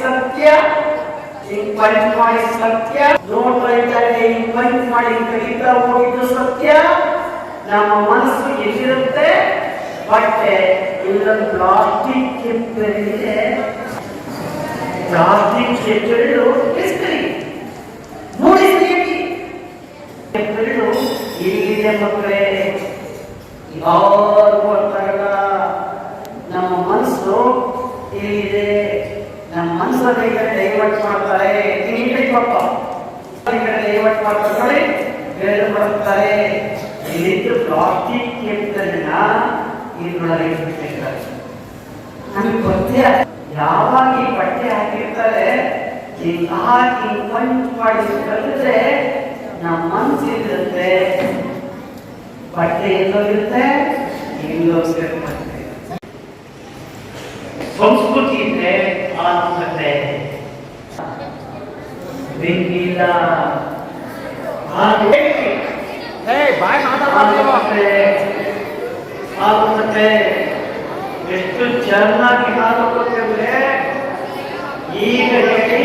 ಸತ್ಯ ಪಂಚ್ ಮಾಡಿ ಸತ್ಯ ಹಿಂಗ್ ಪಂಚ್ ಮಾಡಿ ಕಲಿತಾ ಹೋಗಿದ್ದು ಸತ್ಯ, ನಮ್ಮ ಮನಸ್ಸು ಎಲ್ಲಿರುತ್ತೆ? ಬಟ್ಟೆ ಇಲ್ಲ ಪ್ಲಾಸ್ಟಿಕ್ ಕೆಂಪರಿದೆ ಪ್ಲಾಸ್ಟಿಕ್ ಕೆಂಪರಿಡು ಎಸ್ಕರಿ ನೋಡಿ ಕೆಂಪರಿಡು ಇಲ್ಲಿದೆ ಮಕ್ಕಳೇ? ಯಾರಿಗೂ ಅರ್ಥ ನಮ್ಮ ಮನಸ್ಸು ಇಲ್ಲಿದೆ ನಮ್ಮ ಮನಸ್ಸನ್ನ ಈಗ ಡೈವರ್ಟ್ ಮಾಡ್ತಾರೆ ಈ ಕಡೆ ಈ ಕಡೆ ಡೈವರ್ಟ್ ಮಾಡ್ತಾರೆ ಬೇರೆ ಮಾಡ್ತಾರೆ ಇಲ್ಲಿದ್ದು ಪ್ಲಾಸ್ಟಿಕ್ ಕೆತ್ತಲಿನ ಇದ್ರೊಳಗೆ ಇಟ್ಟಿರ್ತಾರೆ ನಮಗೆ ಗೊತ್ತೇ ಯಾವಾಗ ಈ ಬಟ್ಟೆ ಹಾಕಿರ್ತಾರೆ ಹಾಕಿ ಪಂಚ್ ಮಾಡಿ ಕಲಿದ್ರೆ ನಮ್ಮ ಮನಸ್ಸಿರುತ್ತೆ ಬಟ್ಟೆ ಎಲ್ಲೋಗಿರುತ್ತೆ ಎಲ್ಲೋಗಿರುತ್ತೆ ಸಂಸ್ಕೃತಿ ಇದೆ ಆತ್ಮಕತೆ ಬೆಂಕಿಲ್ಲ ಆತ್ಮಕತೆ ಎಷ್ಟು ಚೆನ್ನಾಗಿ ಹಾಡುತ್ತಿದ್ರೆ ಈಗ ಹೇಳಿ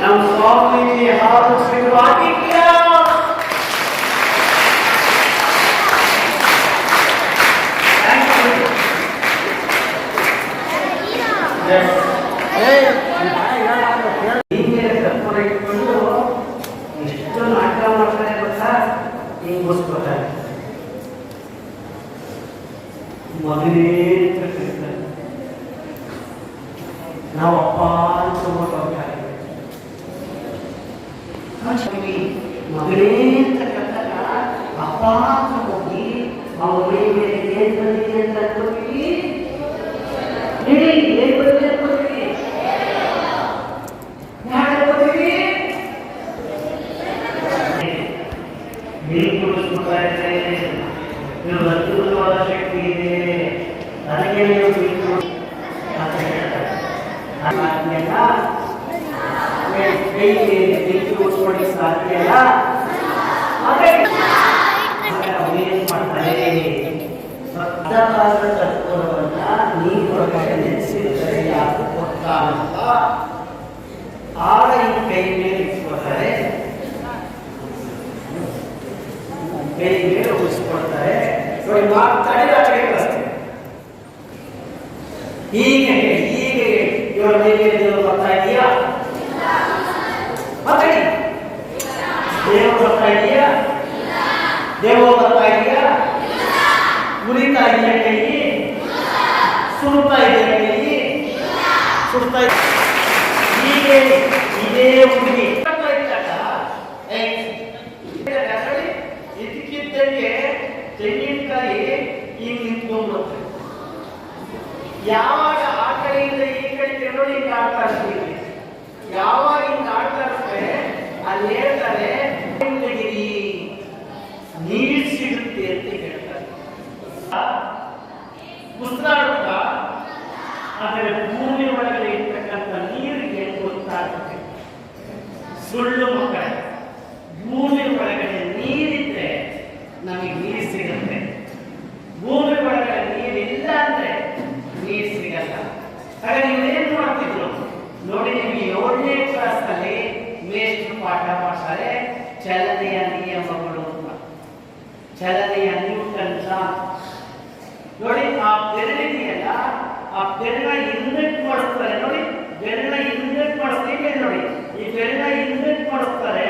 ನಮ್ಮ ಸ್ವಾಮೀಜಿ ಹಾಲು ಶುರುವಾಗಿಲ್ಲ Thank you. ಹೀಗೆ ಕರ್ಪೂರ ಇಟ್ಕೊಂಡು ಎಷ್ಟು ನಾಟಕ ಮಾಡ್ತಾರೆ ಗೊತ್ತಾ ಹಿಂಗ್ ಮುಗಿಸ್ಕೊತಾರೆ ಮಗನೇ ಅಂತ ಕರೀತಾರೆ ನಾವು ಅಪ್ಪ ಅಂತ ಹೋಗ್ತಾರೆ ಮಗನೇ ಅಂತ ಕರೆದಾಗ ಅಪ್ಪ ಅಂತ ಹೋಗಿ ಅವ್ರ ಮೈ ಮೇಲೆ ಏನ್ ಬಂದಿದೆ ಅಂತ ಅನ್ಕೋತೀವಿ ಹೇಳಿ ಏನ್ ಬಂದಿದೆ ಅನ್ಕೋತೀವಿ ಯಾಕೆ ಅನ್ಕೋತೀವಿ ನೀವು ಕುಡಿಸ್ಕೊತಾ ಇದ್ರೆ ನೀವು ಅದ್ಭುತವಾದ ಶಕ್ತಿ ಇದೆ ನನಗೆ ನೀವು ಬೇಕು ಅಂತ ಹೇಳ್ತಾರೆ ಸಾಧ್ಯ ಕೈಗೆ ಬೆಂಕಿ ಉಟ್ಕೊಳ್ಳಿ ಸಾಧ್ಯ ಇಲ್ಲ ಹಾಗೆ ಅವೇನ್ ಮಾಡ್ತಾರೆ ಭಕ್ತವಾದ ತತ್ವವನ್ನ ನೀರು ಒಳಗಡೆ ನೆನೆಸಿರ್ತಾರೆ ಯಾರು ಗೊತ್ತಾ ಅಂತ ಆಗ ಈ ಕೈ ಮೇಲೆ ಇಟ್ಕೊಳ್ತಾರೆ ಕೈ ಮೇಲೆ ಉಳಿಸ್ಕೊಳ್ತಾರೆ ನೋಡಿ ಮಾತಾಡಿ ಆ ಕಡೆ ಕಳಿಸ್ತಾರೆ ಹೀಗೆ ಹೇಳಿ, ಹೀಗೆ ಹೇಳಿ. ಇವರ ಮೇಲೆ ದೇವರು ಬರ್ತಾ ಇದೆಯಾ ಮಾತಾಡಿ ದೇವರು ಬರ್ತಾ ಇದೆಯಾ ದೇವರು ಬರ್ತಾ ಇದೆಯಾ ಉರಿತಾ ಇದೆಯಾ ಕೈ ಸುಡ್ತಾ ಇದೆಯಾ ಕೈ ಸುಡ್ತಾ ಇದೆ ಹೀಗೆ ಇದೇ ಇದಕ್ಕಿದ್ದಂಗೆ ತೆಂಗಿನಕಾಯಿ ಯಾವಾಗ ಆ ಕಡೆಯಿಂದ ಈ ಕಡೆ ತಿರುಗಿ ಹಿಂಗ ಆಡ್ತಾ ಇರ್ತೀವಿ. ಯಾವಾಗ ಹಿಂಗ ಆಡ್ತಾ ಇರ್ತೇವೆ, ಅಲ್ಲಿ ಹೇಳ್ತಾರೆ ನೀರು ಸಿಗುತ್ತೆ ಅಂತ ಹೇಳ್ತಾರೆ. ಉಸಿರಾಡುತ್ತಾ ಆದರೆ ಭೂಮಿ ಒಳಗಡೆ ಇರ್ತಕ್ಕಂಥ ನೀರಿಗೆ ಗೊತ್ತಾಗುತ್ತೆ. ಸುಳ್ಳು ಮಕ್ಕಳೇ, ಭೂಮಿ ಒಳಗಡೆ ನೀರಿದ್ರೆ ನಮಗೆ ನೀರು ಸಿಗುತ್ತೆ. ಭೂಮಿ ಒಳಗಡೆ ನೀರಿಲ್ಲ ಅಂದ್ರೆ ನೀರು ಸಿಗಲ್ಲ. ಹಾಗೆ ನೀವು ಏನ್ ಮಾಡ್ತಿದ್ರು? ನೋಡಿ, ನಿಮಗೆ ಏಳನೇ ಕ್ಲಾಸ್ ಅಲ್ಲಿ ಮೇಷ್ಟ್ರು ಪಾಠ ಮಾಡ್ತಾರೆ. ಚಲನೆಯ ನಿಯಮಗಳು ಚಲನೆಯ ನೋಡಿ, ಆ ಬೆರಳಿದೆಯಲ್ಲ, ಆ ಬೆರಳ ಇನ್ವೆಟ್ ಮಾಡಿಸ್ತಾರೆ ನೋಡಿ, ಬೆರಳ ಇನ್ವೆಟ್ ಮಾಡಿಸ್ತೀವಿ ನೋಡಿ. ಈ ಬೆರಳ ಇನ್ವೆಟ್ ಮಾಡಿಸ್ತಾರೆ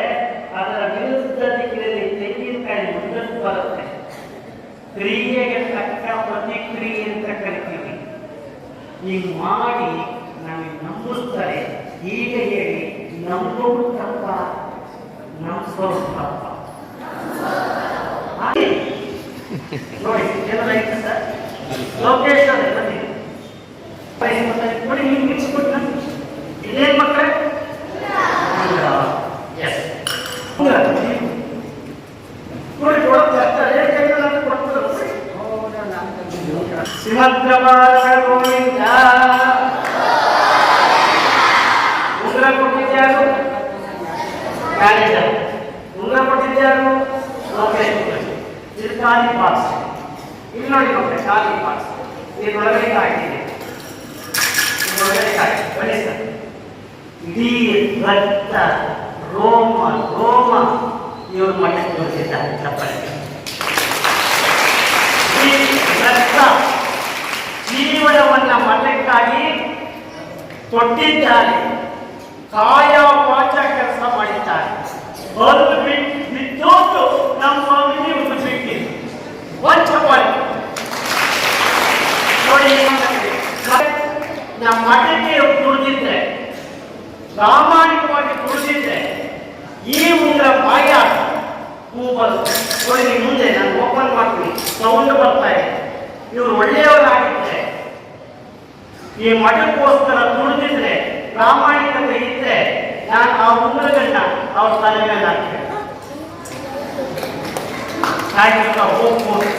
ಅದರ ವಿರುದ್ಧ ದಿಕ್ಕಿನಲ್ಲಿ ತೆಂಗಿನಕಾಯಿ ಮುಂದಕ್ಕೆ ಬರುತ್ತೆ. ಕ್ರಿಯೆಗೆ ತಕ್ಕ ಪ್ರತಿಕ್ರಿಯೆ ಅಂತ ಕರಿತೀವಿ. ಈಗ ಮಾಡಿ ನಮಗೆ ನಂಬಿಸ್ತಾರೆ ಈಗ ಹೇಳಿ ನಂಬೋದು ತಪ್ಪ ನಂಬಿಸೋದು ತಪ್ಪ ಹಾಗೆ ನೋಡಿ ಎಲ್ಲ ಐತೆ ಸರ್ ಲೋಕೇಶ್ ಅವರೇ ಬನ್ನಿ ವಯಸ್ಸು ಗೊತ್ತಾಯ್ತು. ನೋಡಿ ನೀವು ಮಿಕ್ಸ್ಬಿಟ್ಟು ನಾನು ಇದೇನ್ ಮಕ್ಕಳೇ ಎಸ್ ನೋಡಿ ಕೊಡೋದು ಬರ್ತಾರೆ ಕೈಗಳನ್ನು ಕೊಡ್ತಾರೆ ಸಿಂಹದ್ರವಾರ ಗೋವಿಂದ ಉಂಗುರ ಕೊಟ್ಟಿದ್ಯಾರು ಮ್ಯಾನೇಜರ್ ಉಂಗುರ ಕೊಟ್ಟಿದ್ಯಾರು ಇದು ಖಾಲಿ ಪಾಸ್ ಇಲ್ಲಿ ನೋಡಿ ಮಕ್ಕಳೇ, ಖಾಲಿ ಇದ್ರೊಳಗಡೆ ಹಾಕಿ ಬನ್ನಿ ಸರ್. ಇಡೀ ರಕ್ತ ರೋಮ ರೋಮ ಇವರು ಮಠಕ್ಕೆ ತೋರಿಸಿದ್ದಾರೆ ಚಪ್ಪಲಿಗೆ ಈ ರಕ್ತ ಜೀವನವನ್ನ ಮಠಕ್ಕಾಗಿ ಕೊಟ್ಟಿದ್ದಾರೆ. ಕಾಯ ವಾಚ ಕೆಲಸ ಮಾಡಿದ್ದಾರೆ. ಒಂದು ಬಿದ್ದೋದು ಸ್ವಾಮೀಜಿ ಒಂದು ಬಿಟ್ಟಿ ಒಂದು ಚಪ್ಪಾಳೆ ನೋಡಿ ನಮ್ಮ ಮಠಕ್ಕೆ ದುಡಿದಿದ್ರೆ ಪ್ರಾಮಾಣಿಕವಾಗಿ ದುಡಿದಿದ್ರೆ ಈ ಉಂಗ್ರ ಬಾಯ ಹೂ ಬರುತ್ತೆ ನೋಡಿ ಮುಂದೆ ನಾನು ಓಪನ್ ಮಾಡ್ತೀನಿ ಸೌಂಡ್ ಬರ್ತಾ ಇದೆ ಇವರು ಒಳ್ಳೆಯವರಾಗಿದ್ರೆ ಈ ಮಠಕ್ಕೋಸ್ಕರ ದುಡಿದಿದ್ರೆ ಪ್ರಾಮಾಣಿಕತೆ ಇದ್ರೆ ನಾನು ಆ ಉಂಗ್ರಗಳನ್ನ ಅವ್ರ ತಲೆ ಮೇಲೆ ಹಾಕ್ತೇನೆ ಹಾಗೆ ಹೋಗ್ಬೋದು.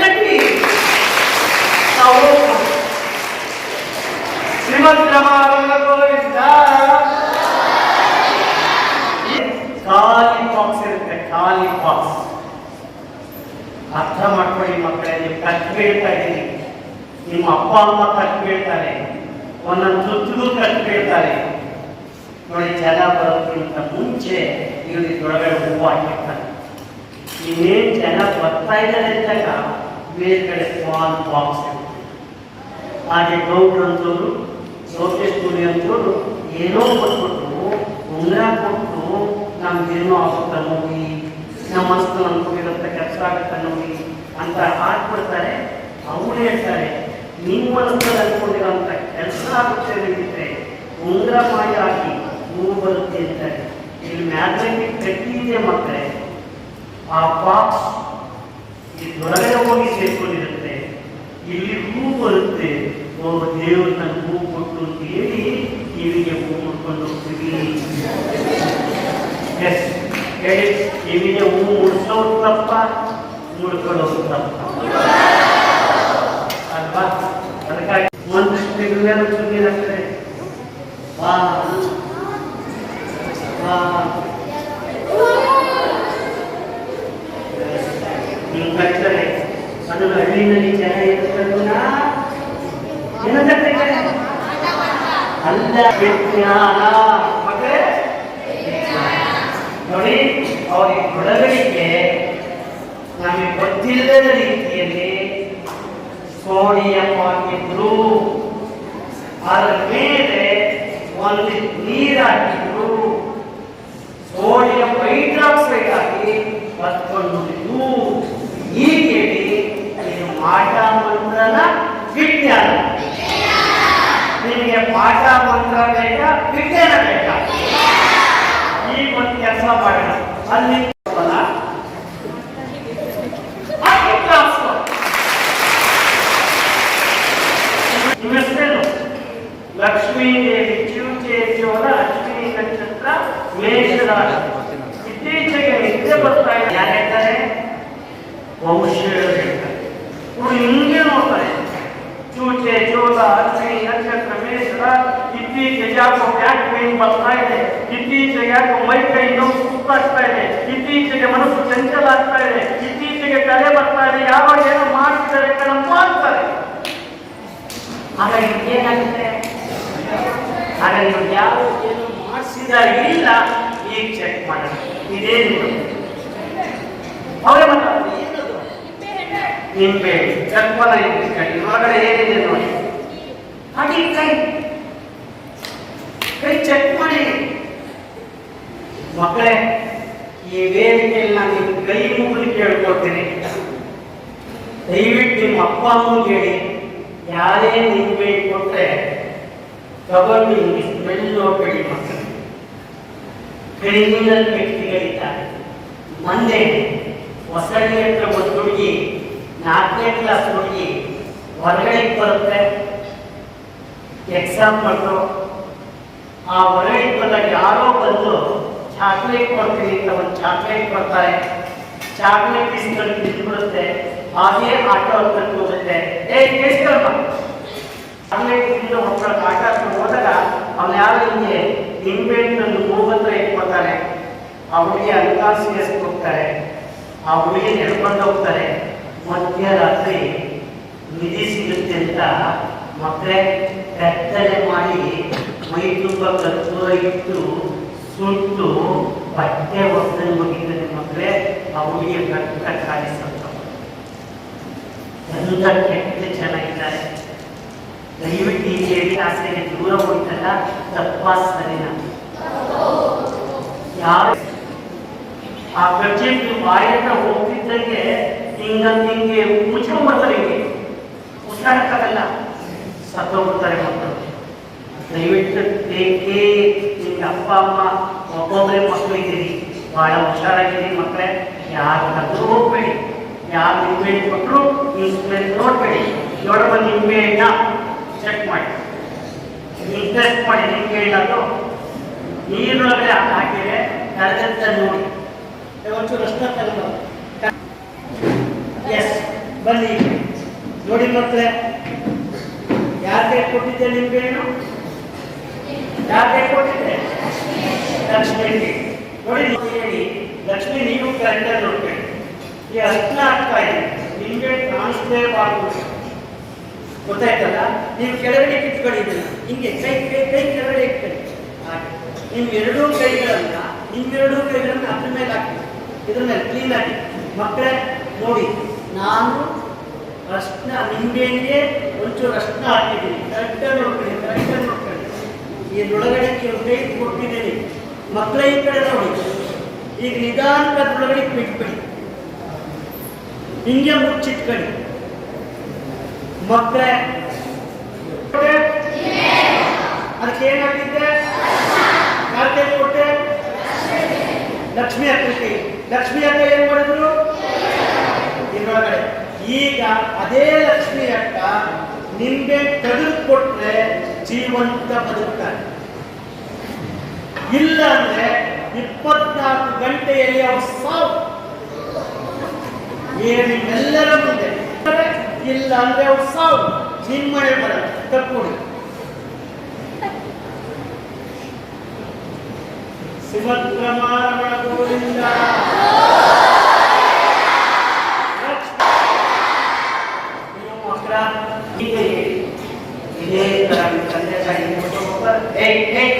ಗಟ್ಟಿ ನಾವು ಶ್ರೀಮದ್ ರಮಾರಮಣ ಗೋವಿಂದ ಖಾಲಿ ಬಾಕ್ಸ್ ಇರುತ್ತೆ, ಖಾಲಿ ಬಾಕ್ಸ್ ಅರ್ಥ ಮಾಡ್ಕೊಳ್ಳಿ ಮಕ್ಕಳೇ, ನೀವು ಕತ್ ಬೀಳ್ತಾ ಇದ್ದೀನಿ. ನಿಮ್ಮ ಅಪ್ಪ ಅಮ್ಮ ಕತ್ ಬೀಳ್ತಾರೆ ಒಂದೊಂದು ಸುತ್ತಿಗೂ ಕತ್ ಬೀಳ್ತಾರೆ ನೋಡಿ, ಜನ ಬರೋದಕ್ಕಿಂತ ಮುಂಚೆ ಇವರು ಇದ್ರೊಳಗಡೆ ಹೂವು ಹಾಕಿರ್ತಾರೆ. ಇನ್ನೇನು ಜನ ಬರ್ತಾ ಇದ್ದಾರೆ ಅಂದಾಗ ಮೇಲ್ಗಡೆ ಸ್ಮಾಲ್ ಬಾಕ್ಸ್ ಹಾಗೆ ಗೌಡ್ರು ಅಂತವರು ಲೋಕೇಶ್ವರಿ ಅಂತವರು ಏನೋ ಕೊಟ್ಬಿಟ್ಟು ಉಂಗ್ರ ಕೊಟ್ಟು ನಮ್ಗೇನೋ ಆಗುತ್ತೆ ನೋಡಿ, ನಮ್ಮ ಮನಸ್ಸು ಅನ್ಕೊಂಡಿರುತ್ತೆ ಕೆಲಸ ಆಗುತ್ತೆ ನೋಡಿ ಅಂತ ಹಾಕ್ಬಿಡ್ತಾರೆ. ಅವ್ರು ಹೇಳ್ತಾರೆ ನಿಮ್ಮ ಮನಸ್ಸಲ್ಲಿ ಅನ್ಕೊಂಡಿರೋಂಥ ಕೆಲಸ ಆಗುತ್ತೆ ನಿಮಗೆ ಉಂಗ್ರ ಮಾಡಿ ಹಾಕಿ ಹೂ ಬರುತ್ತೆ ಅಂತಾರೆ. ಇಲ್ಲಿ ಮ್ಯಾಗ್ನೆಟಿಕ್ ಗಟ್ಟಿ ಇದೆ ಮಕ್ಕಳೇ. ಆ ಬಾಕ್ಸ್ ಇದ್ರೊಳಗಡೆ ಹೋಗಿ ಸೇರ್ಕೊಂಡಿರುತ್ತೆ. ಇಲ್ಲಿ ಹೂ ಬರುತ್ತೆ. ಓ ದೇವರು ನನ್ನ ಹೂ ಕೊಟ್ಟು ಅಂತ ಹೇಳಿ ಕಿವಿಗೆ ಹೂ ಮುಡ್ಕೊಂಡು ಹೋಗ್ತೀವಿ ಎಸ್ ಹೇಳಿ ಕಿವಿಗೆ ಹೂ ಮುಡ್ಸೋದು ತಪ್ಪ ಮುಡ್ಕೊಳ್ಳೋದು ತಪ್ಪ ಅಲ್ವಾ? ಅದಕ್ಕಾಗಿ ಒಂದಷ್ಟು ಮೇಲೆ ಸುಮ್ಮನೆ ವಾ. ವಾ ನೀವು ಕಲಿತರೆ ಹಳ್ಳಿನಲ್ಲಿ ಜನ ಕರೀತಾರೆ ಅಲ್ಲ, ವಿಜ್ಞಾನ. ನೋಡಿ, ಅವರಿಗೆ ಒಳಗಡಿಕೆ ನಮಗೆ ಗೊತ್ತಿಲ್ಲದ ರೀತಿಯಲ್ಲಿ ಸೋಡಿಯಂ ಹಾಕಿದ್ರು. ಅದರ ಮೇಲೆ ಒಂದು ನೀರು ಹಾಕಿದ್ರು. ಸೋಡಿಯಂ ಹೈಡ್ರಾಕ್ಸೈಡ್ ಹಾಕಿ ಕೇಳಿ ಮಾಟ ಮಂತ್ರನ ವಿಜ್ಞಾನ. ನಿಮಗೆ ಪಾಠ ಮಂತ್ರ ಬೇಕಾ, ವಿಜ್ಞಾನ ಬೇಕಾ. ಈ ಒಂದು ಕೆಲಸ ಮಾಡೋಣ. ಅಲ್ಲಿ ಲಕ್ಷ್ಮೀ ದೇವಿ ಚಿವುಚೆ ಚೋರ ಲಕ್ಷ್ಮೀ ನಕ್ಷತ್ರ ಮೇಷರಾಶಿ. ಇತ್ತೀಚೆಗೆ ನಿದ್ದೆ ಬರ್ತಾ ಇದೆ. ಯಾರು ಹೇಳ್ತಾರೆ ವಂಶೀಯರು ಹೇಳ್ತಾರೆ ಇವರು ಹಿಂಗೆ ನೋಡ್ತಾರೆ ಚೂಚೆ ಚೋಲ ಅಶ್ವಿನಿ ನಕ್ಷತ್ರ ಮೇಷರ ಇತ್ತೀಚೆಗೆ ಯಾಕೋ ಬ್ಯಾಕ್ ಪೇನ್ ಬರ್ತಾ ಇದೆ ಇತ್ತೀಚೆಗೆ ಯಾಕೋ ಮೈ ಕೈ ನೋವು ಸುತ್ತಾಗ್ತಾ ಇದೆ ಇತ್ತೀಚೆಗೆ ಮನಸ್ಸು ಚಂಚಲ ಆಗ್ತಾ ಇದೆ ಇತ್ತೀಚೆಗೆ ಕಲೆ ಬರ್ತಾ ಇದೆ ಯಾವಾಗ ಏನೋ ಮಾಡ್ತಿದ್ದಾರೆ ಕಣಪ್ಪ ಅಂತಾರೆ ಹಾಗಾಗಿ ಏನಾಗುತ್ತೆ ಹಾಗಾಗಿ ನೀವು ಯಾವ ಏನು ಮಾಡಿಸಿದ ಇಲ್ಲ ಈಗ ಚೆಕ್ ಮಾಡಿ ಇದೇನು ಅವರೇ ಮಾತಾಡ್ತಾರೆ ನಿಂಬೆ ಕಲ್ಪನ ಒಳಗಡೆ ಏನಿದೆ ನೋಡಿ ಹಾಗೆ ಕೈ ಕೈ ಚೆಕ್ ಮಾಡಿ. ಮಕ್ಕಳೇ, ಈ ವೇದಿಕೆಯಲ್ಲಿ ನಾನು ನಿಮ್ಮ ಕೈ ಮುಗಿದು ಕೇಳ್ಕೊಳ್ತೀನಿ. ದಯವಿಟ್ಟು ನಿಮ್ಮ ಅಪ್ಪ ಅಮ್ಮ ಹೇಳಿ. ಯಾರೇ ನಿಂಬೆ ಕೊಟ್ಟರೆ ತಗೊಂಡು ಸ್ಮೆಲ್ ನೋಡ್ಬೇಡಿ ಮಕ್ಕಳು ಕ್ರಿಮಿನಲ್ ವ್ಯಕ್ತಿಗಳಿದ್ದಾರೆ. ಮೊನ್ನೆ ಹೊಸಳ್ಳಿ ಹತ್ರ ಒಂದು ಹುಡುಗಿ, ನಾಲ್ಕನೇ ಕ್ಲಾಸ್ ಹುಡುಗಿ, ಹೊರಗಡೆ ಬರುತ್ತೆ. ಎಕ್ಸಾಮ್ ಕೊಟ್ಟರು ಆ ಹೊರಗಡೆ ಬಂದಾಗ ಯಾರೋ ಬಂದು ಚಾಕ್ಲೇಟ್ ಕೊಡ್ತೀನಿ ಅಂತ ಒಂದು ಚಾಕ್ಲೇಟ್ ಕೊಡ್ತಾರೆ. ಚಾಕ್ಲೇಟ್ ಇಸ್ಕೊಂಡು ತಿಂದ್ಬಿಡುತ್ತೆ. ಹಾಗೆ ಆಟೋ ಅಂತ ಹೋಗುತ್ತೆ ಏ ಕೇಳಿಸ್ಕೊಳ್ಮ ಚಾಕ್ಲೇಟ್ ತಿಂದು ಮಕ್ಕಳ ಆಟ ಹೋದಾಗ ಅವ್ನು ಯಾರು ಹಿಂಗೆ ನಿಂಬೆಹಣ್ಣನ್ನು ಮೂವತ್ರ ಇಟ್ಕೊಳ್ತಾನೆ ಆ ಹುಡುಗಿ ಅನ್ಕಾನ್ಸಿಯಸ್ ಹೋಗ್ತಾರೆ ಆ ಹುಡುಗಿ ನಡ್ಕೊಂಡು ಹೋಗ್ತಾರೆ. ಮಧ್ಯರಾತ್ರಿ ನಿಧಿ ಸಿಗುತ್ತೆ ಅಂತ. ಮಕ್ಕಳೇ ಕತ್ತಲೆ ಮಾಡಿ ಮೈ ಕತ್ತೂರ ಇಟ್ಟು ಸುಟ್ಟು ಬಟ್ಟೆ ಒದ್ದು ಮುಗಿದರೆ ಮಕ್ಕಳೇ ಹುಡುಗಿಯ ಕಟ್ಟ ಕಾಣಿಸುತ್ತ ಎಂತ ಕೆಟ್ಟ ಚೆನ್ನಾಗಿದ್ದಾರೆ ದಯವಿಟ್ಟು ಈ ಹೇಳಿ ಆಸೆಗೆ ದೂರ ಹೋಯ್ತಲ್ಲ ತಪ್ಪ ಸರಿನ ಯಾರು? ಆ ಗರ್ಜೆಗೆ ಬಾಯನ್ನ ಹೋಗ್ತಿದ್ದಂಗೆ ಹಿಂಗ ಹಿಂಗೆ ಮುಚ್ಕೊಂಡ್ಬರ್ತಾರೆ ಹಿಂಗೆ ಉಸಿರಾಡಕ್ಕಾಗಲ್ಲ ಸತ್ತೋಗ್ಬಿಡ್ತಾರೆ ಮಕ್ಕಳು ದಯವಿಟ್ಟು ಬೇಕೇ ನಿಮ್ಗೆ ಅಪ್ಪ, ಅಮ್ಮ, ಒಬ್ಬೊಬ್ಬರೇ ಮಕ್ಕಳು ಇದ್ದೀರಿ. ಬಹಳ ಹುಷಾರಾಗಿದ್ದೀರಿ ಮಕ್ಕಳೇ. ಯಾರು ಕದ್ರು ಹೋಗ್ಬೇಡಿ. ಯಾರು ನಿಂಬೆ ಹಣ್ಣು ಕೊಟ್ಟರು ಇನ್ಸ್ಟ್ರೂಮೆಂಟ್ ನೋಡ್ಬೇಡಿ. ನೋಡಮ್ಮ ನಿಂಬೆ ಹಣ್ಣ ಚೆಕ್ ಮಾಡಿ ಟೆಸ್ಟ್ ಮಾಡಿ ನಿಂಬೆ ಹಣ್ಣು ನೀರೊಳಗಡೆ ಹಾಕಿದ್ರೆ ಕರೆದಂತ ನೋಡಿ. ಒಂಚೂರು ಅಷ್ಟ ಎಸ್ ಬನ್ನಿ. ನೋಡಿ ಮಕ್ಕಳೇ. ಯಾರಿಗೆ ಕೊಟ್ಟಿದ್ದೆ ನಿಮ್ಗೇನು ಯಾರಿಗೆ ಕೊಟ್ಟಿದ್ದೆ? ಲಕ್ಷ್ಮಿ ನೋಡಿ ಹೇಳಿ ಲಕ್ಷ್ಮಿ, ನೀವು ಕ್ಯಾಲೆಂಡರ್ ನೋಡ್ಬೇಡಿ ಈ ಅರ್ಥ ಆಗ್ತಾ ಇದೆ. ನಿಮ್ಗೆ ಕಾಣಿಸ್ಲೇಬಾರ್ದು ಗೊತ್ತಾಯ್ತಲ್ಲ? ನೀವು ಕೆಳಗಡೆ ಕಿತ್ಕೊಂಡಿದ್ದೀರ. ಹಿಂಗೆ ಕೈ ಕೈ ಕೈ ಕೆಳಗಡೆ ಇಟ್ಕೊಳ್ಳಿ. ಹಾಗೆ. ನಿಮ್ಮ ಎರಡೂ ಕೈಗಳನ್ನ, ನಿಮ್ಮೆರಡೂ ಕೈಗಳನ್ನ ಅದ್ರ ಮೇಲೆ ಹಾಕಿ ಇದ್ರ ಮೇಲೆ ಕ್ಲೀನ್ ಆಗಿ. ಮಕ್ಕಳೇ, ನೋಡಿ. ನಾನು ಅರ್ಶನ ನಿಂಬೆಯಲ್ಲಿಯೇ ಒಂಚೂರು ಅರ್ಶನ ಹಾಕಿದ್ದೀನಿ. ಕರೆಕ್ಟಾಗಿ ನೋಡ್ಕೊಳ್ಳಿ ಕರೆಕ್ಟಾಗಿ ನೋಡ್ಕೊಳ್ಳಿ. ಇದ್ರೊಳಗಡೆ ಕೆಲವು ಕೊಟ್ಟಿದ್ದೀನಿ. ಮಕ್ಕಳ ಈ ಕಡೆ ನೋಡಿ. ಈಗ ನಿಧಾನಕ್ಕೆ ಅದ್ರೊಳಗಡೆ ಬಿಟ್ಬಿಡಿ ಹಿಂಗೆ ಮುಚ್ಚಿಟ್ಕೊಳ್ಳಿ. ಮಕ್ಕಳೇ. ಅದಕ್ಕೆ ಏನಾಗಿದ್ದೆ ಯಾಕೆ ಕೊಟ್ಟೆ? ಲಕ್ಷ್ಮಿ ಅಕ್ಕಕ್ಕೆ ಲಕ್ಷ್ಮಿ ಅಕ್ಕ ಏನ್ ಮಾಡಿದ್ರು? ಇದ್ರೊಳಗಡೆ ಈಗ ಅದೇ ಲಕ್ಷ್ಮಿ ಅಕ್ಕ ನಿಮ್ಗೆ ತೆಗೆದು ಕೊಟ್ರೆ ಜೀವಂತ ಬದುಕ್ತಾರೆ ಇಲ್ಲ ಅಂದ್ರೆ ಇಪ್ಪತ್ನಾಲ್ಕು ಗಂಟೆಯಲ್ಲಿ ಅವ್ರು ಸಾವು. ಏನಿವೆಲ್ಲರ ಮುಂದೆ? ಇಲ್ಲ ಅಂದ್ರೆ ಅವ್ರು ಸಾವು. ನಿಮ್ಮನೆ ಬರ, ತಕ್ಕೊಡಿ. ಸುಭದ್ರಮಾರಮಣ ಗೋವಿಂದ ನೀವು ಮಕ್ಕಳ ಹೀಗೆ ಹೇಳಿ. ಇದೇ ತರ ನಿಮ್ಮ ತಂದೆ ತಾಯಿ ಮೋಸ ಹೋಗ್ತಾರೆ ಏಯ್ ಏಯ್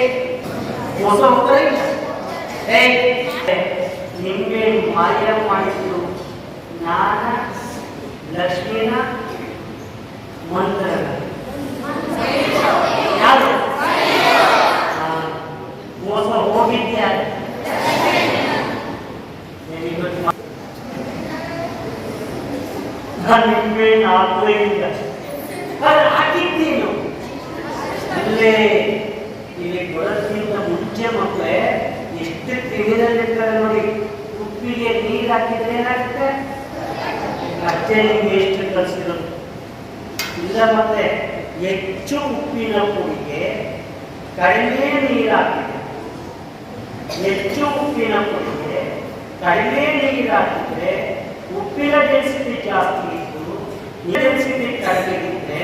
ಮೋಸ ಹೋಗ್ತಾರೆ ಇಲ್ಲ? ಏಯ್ ನಿಮ್ಗೆ ಮಾಯ ಮಾಡಿದ್ರು ನಾನ ಲಕ್ಷ್ಮೀನ ಮಂತ್ರ ಯಾರು ಆ, ಮೋಸ ಹೋಗಿದ್ಯಾ ನಿಮಗೆ ನಾನು ನಿಮ್ಗೆ ನಾಲ್ಕು ಇಲ್ಲ ಅದು ಹಾಕಿದ್ದೇನು ಅಲ್ಲೇ ಇಲ್ಲಿ ಬರೋದ್ಕಿಂತ ಮುಂಚೆ ಮಕ್ಕಳೇ ಎಷ್ಟು ತಿಳಿದಲ್ಲಿರ್ತಾರೆ ನೋಡಿ ಉಪ್ಪಿಗೆ ನೀರು ಹಾಕಿದ್ರೆ ಏನಾಗುತ್ತೆ ನಿಮ್ಗೆ ಎಷ್ಟು ಕಲಿಸಿರೋದು ಇಲ್ಲ ಮತ್ತೆ ಹೆಚ್ಚು ಉಪ್ಪಿನ ಪುಡಿಗೆ ಕಡಿಮೆ ನೀರು ಹಾಕಿದೆ ಹೆಚ್ಚು ಉಪ್ಪಿನ ಪುಡಿಗೆ ಕಡಿಮೆ ನೀರಾಕಿದ್ರೆ ಉಪ್ಪಿನ ಡೆನ್ಸಿಟಿ ಜಾಸ್ತಿ ಇದ್ದು ಡೆನ್ಸಿಟಿ ಕಡಿಮೆ ಇದ್ರೆ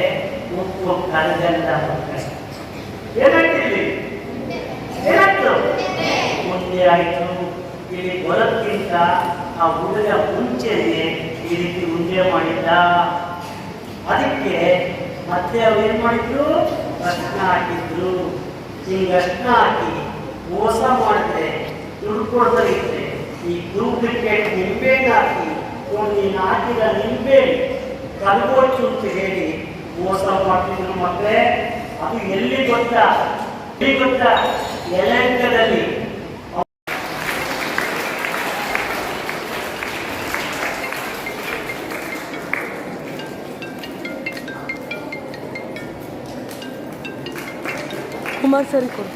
ಉಪ್ಪು ಕರಗಲ್ಲ ಮಕ್ಕಳೇ. ಏನಾಗ್ತಿಲ್ಲಿ ಏನಾಯ್ತು ಮುಂದೆ ಆಯ್ತು. ಇಲ್ಲಿ ಹೊಲಕ್ಕಿಂತ ಆ ಹುಡುಗ ಮುಂಚೆನೆ ಈ ರೀತಿ ಮುಂದೆ ಮಾಡಿದ್ದ. ಅದಕ್ಕೆ ಮತ್ತೆ ಅವ್ರು ಏನು ಮಾಡಿದ್ರು? ಪ್ರಶ್ನ ಹಾಕಿದ್ರು. ಹಿಂಗ ಅರ್ಶನ ಹಾಕಿ ಮೋಸ ಮಾಡಿದ್ರೆ ದುಡ್ಡು ಕೊಡ್ತಾರೆ ಈ ಡೂಪ್ಲಿಕೇಟ್ ನಿಂಬೆಹಣ್ಣು ಹಾಕಿ ನೀನು ಹಾಕಿದ ನಿಂಬೆ ಕಲ್ಗೋಚು ಅಂತ ಹೇಳಿ ಮೋಸ ಮಾಡ್ತಿದ್ರು ಮತ್ತೆ ಅದು ಎಲ್ಲಿ ಗೊತ್ತಾ? ಎಲ್ಲಿ ಗೊತ್ತಾ? ಯಲಹಂಕದಲ್ಲಿ ಕುಮಾರ್ ಸರಿ ಕೊಡು